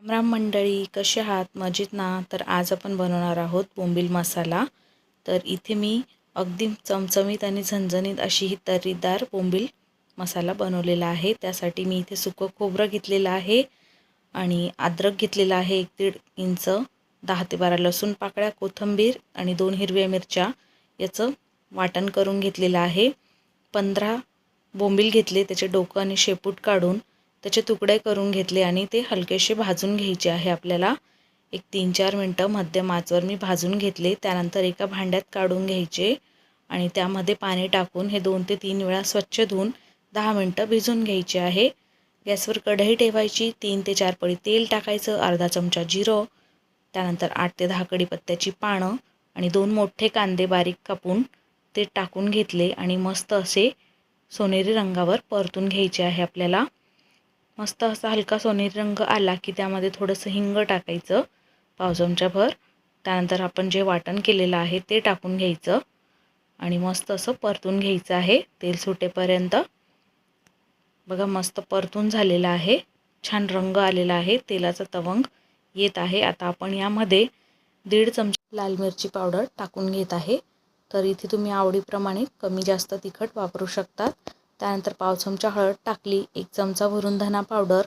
रामराम मंडळी कसे आहात? मजेत ना? तर आज आपण बनवणार आहोत बोंबील मसाला. तर इथे मी अगदी चमचमीत आणि झणझणीत अशी ही तर्रीदार बोंबील मसाला बनवलेला आहे. त्यासाठी मी इथे सुकं खोबरं घेतलेलं आहे आणि अद्रक घेतलेलं आहे एक दीड इंच दहा ते बारा लसूण पाकळ्या कोथिंबीर आणि दोन हिरव्या मिरच्या याचं वाटण करून घेतलेलं आहे. पंधरा बोंबील घेतले त्याचे डोकं आणि शेपूट काढून त्याचे तुकडे करून घेतले आणि ते हलकेसे भाजून घ्यायचे आहे आपल्याला. एक तीन चार मिनटं मध्यम आचवर मी भाजून घेतले. त्यानंतर एका भांड्यात काढून घ्यायचे आणि त्यामध्ये पाणी टाकून हे दोन ते तीन वेळा स्वच्छ धुवून दहा मिनटं भिजून घ्यायचे आहे. गॅसवर कढई ठेवायची. तीन ते चार पळी तेल टाकायचं. अर्धा चमचा जिरं. त्यानंतर आठ ते दहा कढीपत्त्याची पानं आणि दोन मोठे कांदे बारीक कापून ते टाकून घेतले आणि मस्त असे सोनेरी रंगावर परतून घ्यायचे आहे आपल्याला. मस्त असा हलका सोनेरी रंग आला की त्यामध्ये थोडंसं हिंग टाकायचं पाव त्यानंतर आपण जे वाटण केलेलं आहे ते टाकून घ्यायचं आणि मस्त असं परतून घ्यायचं आहे तेल सुटेपर्यंत. बघा मस्त परतून झालेलं आहे. छान रंग आलेला आहे. तेलाचा तवंग येत आहे. आता आपण यामध्ये दीड चमचा लाल मिरची पावडर टाकून घेत आहे. तर इथे तुम्ही आवडीप्रमाणे कमी जास्त तिखट वापरू शकतात. त्यानंतर पाव चमचा हळद टाकली एक चमचा भरून धना पावडर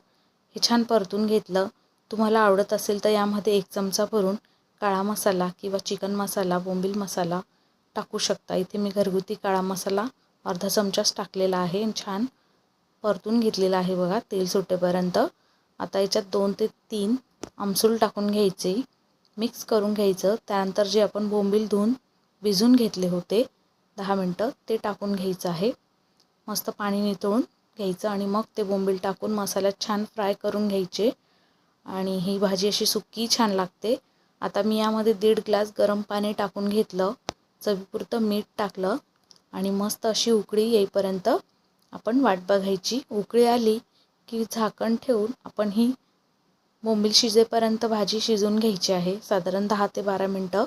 हे छान परतून घेतलं. तुम्हाला आवडत असेल तर यामध्ये एक चमचा भरून काळा मसाला किंवा चिकन मसाला बोंबील मसाला टाकू शकता. इथे मी घरगुती काळा मसाला अर्धा चमचाच टाकलेला आहे छान परतून घेतलेला आहे बघा तेल सुटेपर्यंत. आता याच्यात दोन ते तीन आमसूल टाकून घ्यायचे मिक्स करून घ्यायचं. त्यानंतर जे आपण बोंबील धुवून भिजून घेतले होते दहा मिनटं ते टाकून घ्यायचं आहे. मस्त पाणी नितळून घ्यायचं आणि मग ते बोंबील टाकून मसाल्यात छान फ्राय करून घ्यायचे. आणि ही भाजी अशी सुक्की छान लागते. आता मी यामध्ये दीड ग्लास गरम पाणी टाकून घेतलं. चवीपुरतं मीठ टाकलं. आणि मस्त अशी उकळी येईपर्यंत आपण वाट बघायची. उकळी आली की झाकण ठेवून आपण ही बोंबील शिजेपर्यंत भाजी शिजवून घ्यायची आहे. साधारण दहा ते बारा मिनटं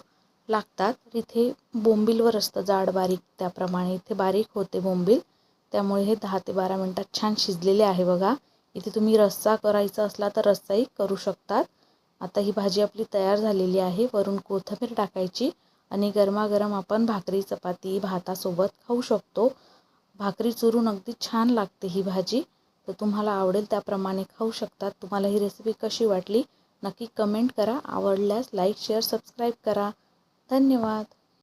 लागतात. इथे बोंबीलवर असतं जाड बारीक त्याप्रमाणे. इथे बारीक होते बोंबील. त्यामुळे हे दहा ते बारा मिनटात छान शिजलेले आहे बघा. इथे तुम्ही रस्सा करायचा असला तर रस्साही करू शकतात. आता ही भाजी आपली तयार झालेली आहे. वरून कोथिंबीर टाकायची आणि गरमागरम आपण भाकरी चपाती भातासोबत खाऊ शकतो. भाकरी चुरून अगदी छान लागते ही भाजी. तर तुम्हाला आवडेल त्याप्रमाणे खाऊ शकतात. तुम्हाला ही रेसिपी कशी वाटली नक्की कमेंट करा. आवडल्यास लाईक शेअर सबस्क्राईब करा. धन्यवाद.